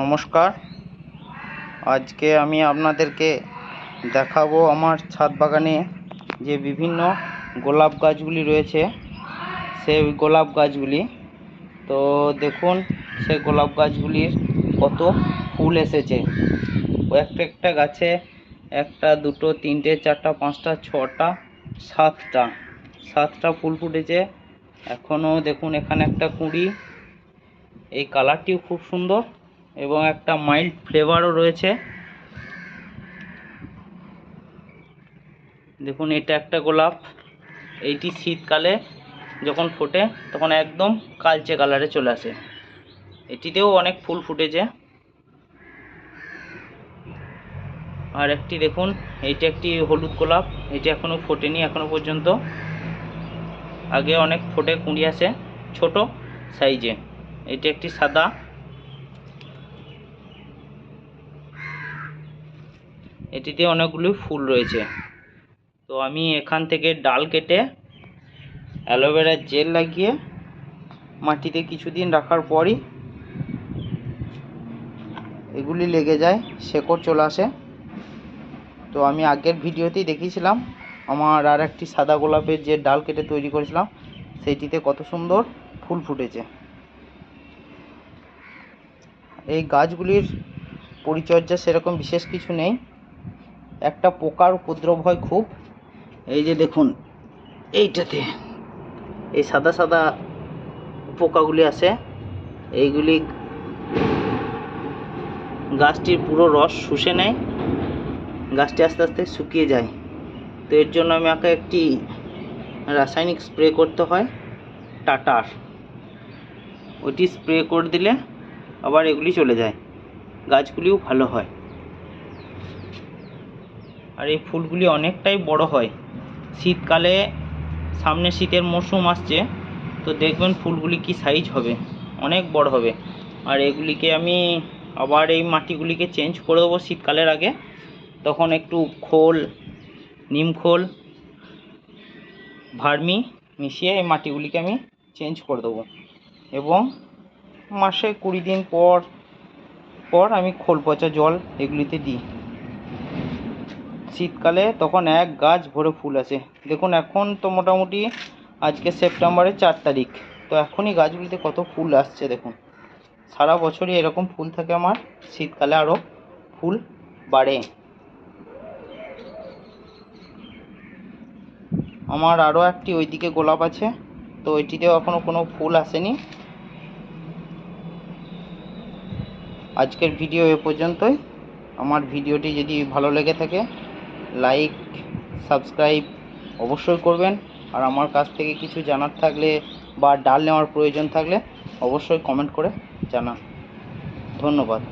নমস্কার। আজকে আমি আপনাদেরকে দেখাবো আমার ছাদ বাগানে যে বিভিন্ন গোলাপ গাছগুলি রয়েছে। সেই গোলাপ গাছগুলি, তো দেখুন, সেই গোলাপ গাছগুলির কত ফুল এসেছে। একটা একটা গাছে একটা, দুটো, তিনটে, চারটা, পাঁচটা, ছটা, সাতটা সাতটা ফুল ফুটেছে। এখনও দেখুন, এখানে একটা কুঁড়ি, এই কালারটিও খুব সুন্দর। এবং একটা মাইল্ড ফ্লেভারও রয়েছে। দেখুন, এটা একটা গোলাপ। এইটি শীতকালে যখন ফোটে, তখন একদম কালচে কালারে চলে আসে। এটিতেও অনেক ফুল ফুটেছে। আর একটি দেখুন, এইটা একটি হলুদ গোলাপ। এটি এখনও ফোটেনি, এখনও পর্যন্ত। আগে অনেক ফোটে, কুঁড়ি আসে, ছোট সাইজে। এটি একটি সাদা। এটিতে অনেকগুলি ফুল রয়েছে। তো আমি এখান থেকে ডাল কেটে অ্যালোভেরার জেল লাগিয়ে মাটিতে কিছুদিন রাখার পরই এগুলি লেগে যায়, শেকড় চলে আসে। তো আমি আগের ভিডিওতেই দেখিয়েছিলাম, আমার আর একটি সাদা গোলাপের যে ডাল কেটে তৈরি করেছিলাম, সেইটিতে কত সুন্দর ফুল ফুটেছে। এই গাছগুলির পরিচর্যা সেরকম বিশেষ কিছু নেই। একটা পোকার উপদ্রব হয় খুব। এই যে দেখুন, এইটাতে এই সাদা সাদা পোকাগুলি আসে এইগুলি গাছটির পুরো রস শুষে নেয়, গাছটি আস্তে আস্তে শুকিয়ে যায়। তো এর জন্য আমাকে একটি রাসায়নিক স্প্রে করতে হয়, টাটার। ওইটি স্প্রে করে দিলে আবার এগুলি চলে যায়, গাছগুলিও ভালো হয়। আর এই ফুলগুলি অনেকটাই বড় হয়। শীতকালে সামনে শীতের মরশুম আসছে, তো দেখবেন ফুলগুলি কি সাইজ হবে, অনেক বড় হবে। আর এগুলিকে আমি আবার এই মাটিগুলিকে চেঞ্জ করে দেবো শীতকালের আগে। তখন একটু খোল, নিম খোল, ভার্মি মিশিয়ে এই মাটিগুলিকে আমি চেঞ্জ করে দেবো। এবং মাসে কুড়ি দিন পর পর আমি খোল পচা জল এগুলিতে দিই। শীতকালে তখন এক গাছ ভরে ফুল আসে। দেখুন, এখন তো মোটামুটি আজকে সেপ্টেম্বরের চার তারিখ। তো এখনই গাছগুলিতে কত ফুল আসছে দেখুন। সারা বছরই এরকম ফুল থাকে আমার। শীতকালে আরও ফুল বাড়ে। আমার আরও একটি ওইদিকে গোলাপ আছে, তো ওইটিতেও এখনও কোনো ফুল আসেনি। আজকের ভিডিও এ পর্যন্তই। আমার ভিডিওটি যদি ভালো লেগে থাকে লাইক সাবস্ক্রাইব অবশ্যই করবেন। আর আমার কাছ থেকে কিছু জানার থাকলে বা ডাল নেওয়ার প্রয়োজন থাকলে অবশ্যই কমেন্ট করে জানান। ধন্যবাদ।